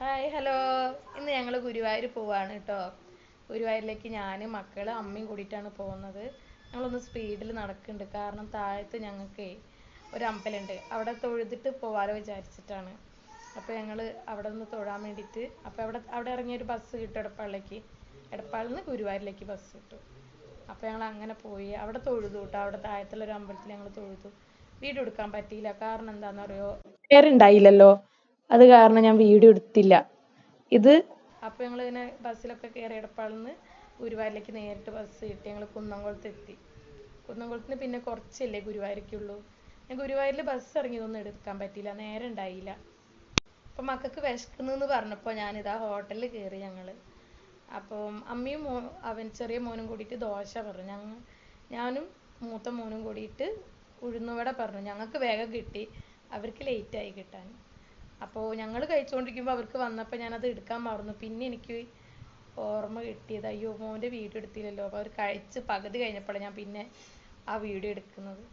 Hi hello ഇന്ന് ഞങ്ങൾ ഗുരുവായൂർ പോവാണ് കേട്ടോ ഗുരുവായൂരിലേക്ക് ഞാൻ മക്കൾ അമ്മയും കൂടിയിട്ടാണ് പോകുന്നത്. ഞങ്ങളൊന്ന് സ്പീഡിൽ നടക്കുന്നുണ്ട് കാരണം താഴത്ത് ഞങ്ങൾക്ക് ഒരു അമ്പലമുണ്ട് അവിടെ തൊഴുതിട്ട് പോവാലോ വിചാരിച്ചിട്ടാണ്. അപ്പോൾ ഞങ്ങൾ അവിടെ നിന്ന് തൊഴാൻ വേണ്ടിയിട്ട് അപ്പോൾ അവിടെ അവിടെ ഇറങ്ങിയ ഒരു ബസ് കിട്ടും എടപ്പാളിലേക്ക്. എടപ്പാളിൽ നിന്ന് ഗുരുവായൂരിലേക്ക് ബസ് കിട്ടും. അപ്പോൾ ഞങ്ങൾ അങ്ങനെ പോയി. അവിടെ തൊഴുതു കേട്ടോ അവിടെ താഴത്തുള്ള ഒരു അമ്പലത്തിൽ ഞങ്ങൾ തൊഴുതു. വീട് എടുക്കാൻ പറ്റിയില്ല. കാരണം എന്താണെന്ന് അറിയോ ഉണ്ടായില്ലല്ലോ അത് കാരണം ഞാൻ വീഡിയോ എടുത്തില്ല. ഇത് അപ്പോൾ ഞങ്ങൾ ഇങ്ങനെ ബസ്സിലൊക്കെ കയറി എടപ്പാളിൽ നിന്ന് ഗുരുവായൂരിലേക്ക് നേരിട്ട് ബസ് കിട്ടി. ഞങ്ങൾ കുന്നംകുളത്ത് എത്തി. കുന്നംകുളത്ത് നിന്ന് പിന്നെ കുറച്ചല്ലേ ഗുരുവായൂരിക്കുള്ളൂ. ഞാൻ ഗുരുവായൂരിൽ ബസ് ഇറങ്ങിയതൊന്നും എടുക്കാൻ പറ്റിയില്ല. നേരം ഉണ്ടായില്ല. അപ്പം മക്കൾക്ക് വിശക്കുന്നെന്ന് പറഞ്ഞപ്പോൾ ഞാനിതാ ഹോട്ടലിൽ കയറി ഞങ്ങൾ അപ്പം അമ്മയും മോ അവൻ ചെറിയ മോനും കൂടിയിട്ട് ദോശ പറഞ്ഞു. ഞങ്ങൾ ഞാനും മൂത്ത മോനും കൂടിയിട്ട് ഉഴുന്നുവട പറഞ്ഞു. ഞങ്ങൾക്ക് വേഗം കിട്ടി. അവർക്ക് ലേറ്റ് ആയി കിട്ടാൻ. അപ്പോൾ ഞങ്ങൾ കഴിച്ചുകൊണ്ടിരിക്കുമ്പോൾ അവർക്ക് വന്നപ്പോൾ ഞാനത് എടുക്കാൻ മറന്നു. പിന്നെ എനിക്ക് ഓർമ്മ കിട്ടിയത് അയ്യോ മോന്റെ വീഡിയോ എടുത്തില്ലല്ലോ. അപ്പോൾ അവർ കഴിച്ച് പകുതി കഴിഞ്ഞപ്പോഴാണ് ഞാൻ പിന്നെ ആ വീഡിയോ എടുക്കുന്നത്.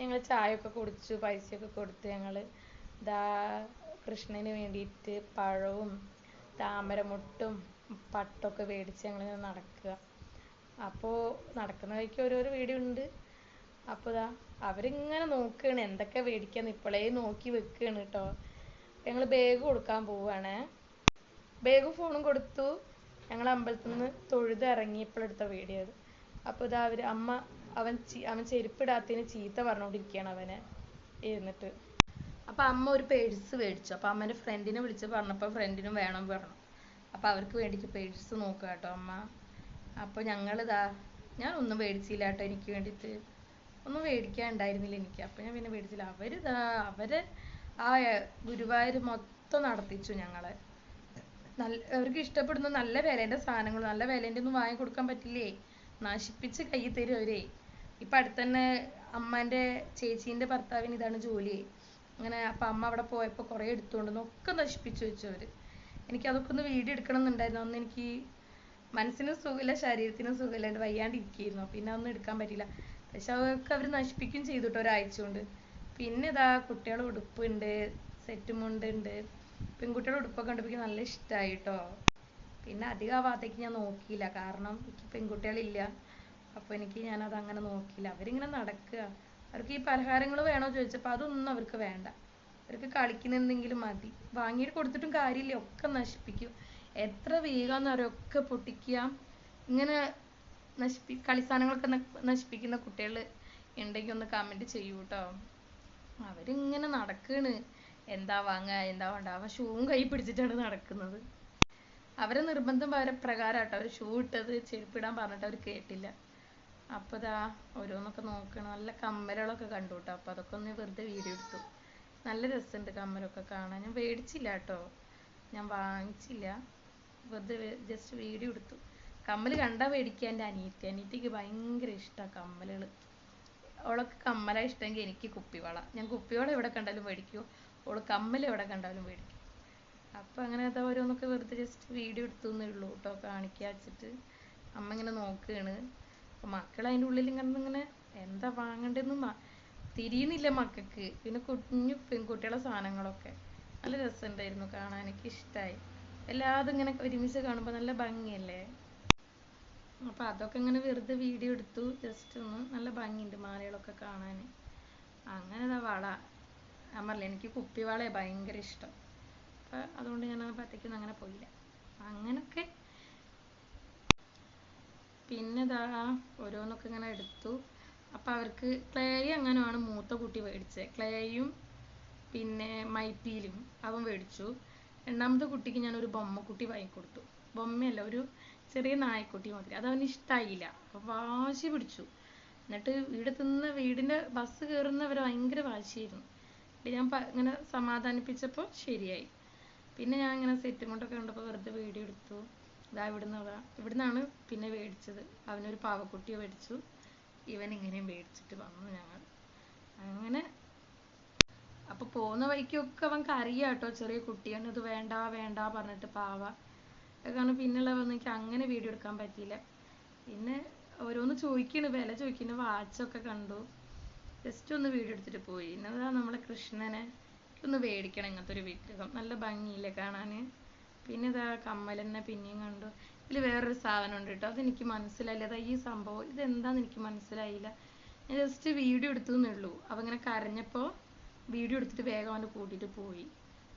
ഞങ്ങൾ ചായയൊക്കെ കുടിച്ചു പൈസയൊക്കെ കൊടുത്ത് ഞങ്ങൾ ദാ കൃഷ്ണന് വേണ്ടിയിട്ട് പഴവും താമരമുട്ടും പട്ടൊക്കെ മേടിച്ച് ഞങ്ങളിങ്ങനെ നടക്കുക. അപ്പോൾ നടക്കുന്ന വഴിക്ക് ഓരോരോ വീഡിയോ ഉണ്ട്. അപ്പോൾ ദാ അവരിങ്ങനെ നോക്കുകയാണ് എന്തൊക്കെ മേടിക്കാന്ന് ഇപ്പോഴേ നോക്കി വെക്കുകയാണ് കേട്ടോ ഞങ്ങൾ ബാഗ് കൊടുക്കാൻ പോവുകയാണേ ബാഗും ഫോണും കൊടുത്തു. ഞങ്ങൾ അമ്പലത്തിൽ നിന്ന് തൊഴുത് ഇറങ്ങിയപ്പോഴെടുത്ത വീഡിയോ അത്. അപ്പോൾ ഇതാ അവർ അമ്മ അവൻ അവൻ ചെരുപ്പിടാത്തതിന് ചീത്ത പറഞ്ഞുകൊണ്ടിരിക്കുകയാണ് അവനെ. ഇരുന്നിട്ട് അപ്പോൾ അമ്മ ഒരു പേഴ്സ് മേടിച്ചു. അപ്പോൾ അമ്മേന്റെ ഫ്രണ്ടിനെ വിളിച്ച് പറഞ്ഞപ്പോൾ ഫ്രണ്ടിനും വേണം പറഞ്ഞു. അപ്പോൾ അവർക്ക് വേണ്ടിയിട്ട് പേഴ്സ് നോക്കുക കേട്ടോ അമ്മ. അപ്പോൾ ഞങ്ങളിതാ ഞാൻ ഒന്നും മേടിച്ചില്ല കേട്ടോ എനിക്ക് വേണ്ടിയിട്ട് ഒന്നും മേടിക്കാൻ ഉണ്ടായിരുന്നില്ല എനിക്ക്. അപ്പോൾ ഞാൻ പിന്നെ മേടിച്ചില്ല. അവരിതാ അവർ ആ ഗുരുവായൂർ മൊത്തം നടത്തിച്ചു ഞങ്ങളെ. നല്ല അവർക്ക് ഇഷ്ടപ്പെടുന്ന നല്ല വിലേന്റെ സാധനങ്ങൾ നല്ല വിലേന്റെ ഒന്നും വാങ്ങി കൊടുക്കാൻ പറ്റില്ലേ? നശിപ്പിച്ച് കൈ തരും അവരെ. ഇപ്പം അടുത്തന്നെ അമ്മേന്റെ ചേച്ചീന്റെ ഭർത്താവിന് ഇതാണ് ജോലി. അങ്ങനെ അപ്പം അമ്മ അവിടെ പോയപ്പോൾ കുറേ എടുത്തുകൊണ്ടുവന്ന് ഒക്കെ നശിപ്പിച്ചു വെച്ചു അവർ എനിക്ക് അതൊക്കെ ഒന്ന് വീഡിയോ എടുക്കണം എന്നുണ്ടായിരുന്നു. അന്ന് എനിക്ക് മനസ്സിനും സുഖമില്ല ശരീരത്തിനും സുഖമില്ലാണ്ട് വയ്യാണ്ടിരിക്കുകയായിരുന്നു. പിന്നെ അതൊന്നും എടുക്കാൻ പറ്റില്ല പക്ഷെ അതൊക്കെ അവർ നശിപ്പിക്കുകയും ചെയ്തു കേട്ടോ ഒരാഴ്ച കൊണ്ട്. പിന്നെ ഇതാ കുട്ടികളെ ഉടുപ്പുണ്ട് സെറ്റ് മുണ്ട് ഉണ്ട് പെൺകുട്ടികളുടെ ഉടുപ്പൊക്കെ കണ്ടപ്പോൾ എനിക്ക് നല്ല ഇഷ്ടമായി കേട്ടോ പിന്നെ അധികം ആ ഭാഗത്തേക്ക് ഞാൻ നോക്കിയില്ല. കാരണം എനിക്ക് പെൺകുട്ടികളില്ല. അപ്പോൾ എനിക്ക് ഞാനത് അങ്ങനെ നോക്കിയില്ല. അവരിങ്ങനെ നടക്കുക. അവർക്ക് ഈ പലഹാരങ്ങൾ വേണോ ചോദിച്ചപ്പോൾ അതൊന്നും അവർക്ക് വേണ്ട. അവർക്ക് കളിക്കുന്ന എന്തെങ്കിലും മതി. വാങ്ങിയിട്ട് കൊടുത്തിട്ടും കാര്യമില്ല. ഒക്കെ നശിപ്പിക്കും. എത്ര വേഗമെന്ന് ഒക്കെ പൊട്ടിക്കുക. ഇങ്ങനെ നശിപ്പി കളി സാധനങ്ങളൊക്കെ നശിപ്പിക്കുന്ന കുട്ടികൾ ഉണ്ടെങ്കിൽ ഒന്ന് കമന്റ് ചെയ്യൂ കേട്ടോ അവരിങ്ങനെ നടക്കാണ്. എന്താ വാങ്ങുക എന്താ വേണ്ട. അവൻ ഷൂവും കൈ പിടിച്ചിട്ടാണ് നടക്കുന്നത്. അവരെ നിർബന്ധം വരെ പ്രകാരം കേട്ടോ അവർ ഷൂ ഇട്ടത് ചെരുപ്പിടാൻ പറഞ്ഞിട്ട് അവർ കേട്ടില്ല. അപ്പോൾ ഇതാ ഓരോന്നൊക്കെ നോക്കണം. നല്ല കമ്മലുകളൊക്കെ കണ്ടു കേട്ടോ അപ്പോൾ അതൊക്കെ ഒന്ന് വെറുതെ വീഡിയോ എടുത്തു. നല്ല രസമുണ്ട് കമ്മലൊക്കെ കാണാൻ. ഞാൻ മേടിച്ചില്ല കേട്ടോ. ഞാൻ വാങ്ങിച്ചില്ല. വെറുതെ ജസ്റ്റ് വീഡിയോ എടുത്തു. കമ്മൽ കണ്ടാൽ മേടിക്കുക അനിയത്തി. അനിയത്തിക്ക് ഭയങ്കര ഇഷ്ടമാണ് കമ്മലുകൾ അവൾക്ക് കമ്മലാ ഇഷ്ടമെങ്കിൽ എനിക്ക് കുപ്പിവള. ഞാൻ കുപ്പിവള എവിടെ കണ്ടാലും മേടിക്കും. ഓൾ കമ്മൽ എവിടെ കണ്ടാലും മേടിക്കും. അപ്പോൾ അങ്ങനെ അത് ഓരോന്നൊക്കെ വെറുതെ ജസ്റ്റ് വീഡിയോ എടുത്തു എന്നേ ഉള്ളൂ കേട്ടോ കാണിക്കുക വെച്ചിട്ട്. അമ്മ ഇങ്ങനെ നോക്കുകയാണ് അപ്പോൾ മക്കൾ അതിന്റെ ഉള്ളിൽ ഇങ്ങനെ എന്താ വാങ്ങണ്ടേന്ന് തിരിയുന്നില്ല മക്കൾക്ക് പിന്നെ കുഞ്ഞു പെൺകുട്ടികളെ സാധനങ്ങളൊക്കെ. നല്ല രസമുണ്ടായിരുന്നു കാണാൻ. എനിക്ക് ഇഷ്ടമായി എല്ലാതും ഇങ്ങനെ ഒരുമിച്ച് കാണുമ്പോൾ നല്ല ഭംഗിയല്ലേ? അപ്പോൾ അതൊക്കെ ഇങ്ങനെ വെറുതെ വീഡിയോ എടുത്തു. ജസ്റ്റ് ഒന്ന് നല്ല ഭംഗിയുണ്ട് മാലകളൊക്കെ കാണാൻ അങ്ങനെ ഇതാ വള. ഞാൻ പറഞ്ഞില്ലേ എനിക്ക് കുപ്പിവളയെ ഭയങ്കര ഇഷ്ടം. അപ്പം അതുകൊണ്ട് ഞാൻ ആ ഭാഗത്തേക്കൊന്നും അങ്ങനെ പോയില്ല. അങ്ങനൊക്കെ. പിന്നെ ഇതാ ഓരോന്നൊക്കെ ഇങ്ങനെ എടുത്തു. അപ്പം അവർക്ക് ക്ലേ അങ്ങനെയാണ് മൂത്ത കുട്ടി മേടിച്ചത് ക്ലേയും പിന്നെ മൈപ്പീലും അവൻ മേടിച്ചു. രണ്ടാമത്തെ കുട്ടിക്ക് ഞാൻ ഒരു ബൊമ്മക്കുട്ടി വാങ്ങിക്കൊടുത്തു. ബൊമ്മയല്ല ഒരു ചെറിയ നായക്കുട്ടി മാതിരി. അത് അവന് ഇഷ്ടായില്ല. അപ്പോൾ വാശി പിടിച്ചു. എന്നിട്ട് വീടെത്തുന്ന വീടിന്റെ ബസ് കയറുന്നവരെ ഭയങ്കര വാശിയായിരുന്നു. ഞാൻ ഇങ്ങനെ സമാധാനിപ്പിച്ചപ്പോൾ ശരിയായി. പിന്നെ ഞാൻ ഇങ്ങനെ സെറ്റും കൊണ്ടൊക്കെ കണ്ടപ്പോൾ വെറുതെ വീഡിയോ എടുത്തു. ഇതാ ഇവിടുന്ന് ഇവിടുന്നാണ് പിന്നെ മേടിച്ചത്. അവനൊരു പാവക്കുട്ടിയെ മേടിച്ചു. ഇവൻ ഇങ്ങനെയും മേടിച്ചിട്ട് വന്നു ഞങ്ങൾ. അങ്ങനെ അപ്പൊ പോകുന്ന വഴിക്കൊക്കെ അവൻ കരയാട്ടോ. ചെറിയ കുട്ടിയാണ് ഇത് വേണ്ട വേണ്ട പറഞ്ഞിട്ട് പാവ അത് കാരണം പിന്നെയുള്ള വന്ന് എനിക്ക് അങ്ങനെ വീഡിയോ എടുക്കാൻ പറ്റിയില്ല. പിന്നെ ഓരോന്ന് ചോദിക്കണ് വില ചോദിക്കുന്നു വാച്ചൊക്കെ കണ്ടു. ജസ്റ്റ് ഒന്ന് വീഡിയോ എടുത്തിട്ട് പോയി. എന്നതാ നമ്മളെ കൃഷ്ണനെ ഒന്ന് മേടിക്കണം ഇങ്ങനത്തെ ഒരു വിഗ്രഹം. നല്ല ഭംഗിയില്ലേ കാണാൻ പിന്നെ ഇതാ കമ്മലെന്നെ പിന്നെയും കണ്ടു. ഇതിൽ വേറൊരു സാധനം ഉണ്ട് കേട്ടോ. അതെനിക്ക് മനസ്സിലായില്ല. അതാ ഈ സംഭവം. ഇതെന്താന്ന് എനിക്ക് മനസ്സിലായില്ല. ഞാൻ ജസ്റ്റ് വീഡിയോ എടുത്തു എന്നേ ഉള്ളൂ അപ്പം ഇങ്ങനെ കരഞ്ഞപ്പോൾ വീഡിയോ എടുത്തിട്ട് വേഗം അവന്റെ കൂട്ടിയിട്ട് പോയി.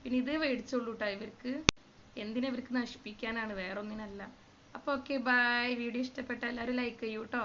പിന്നെ ഇതേ മേടിച്ചോളൂ കേട്ടോ ഇവർക്ക്. എന്തിനാ ഇവർക്ക് നശിപ്പിക്കാനാണ്? വേറൊന്നിനല്ല. അപ്പൊ ഓക്കെ ബൈ വീഡിയോ ഇഷ്ടപ്പെട്ട എല്ലാവരും ലൈക്ക് ചെയ്യൂ കേട്ടോ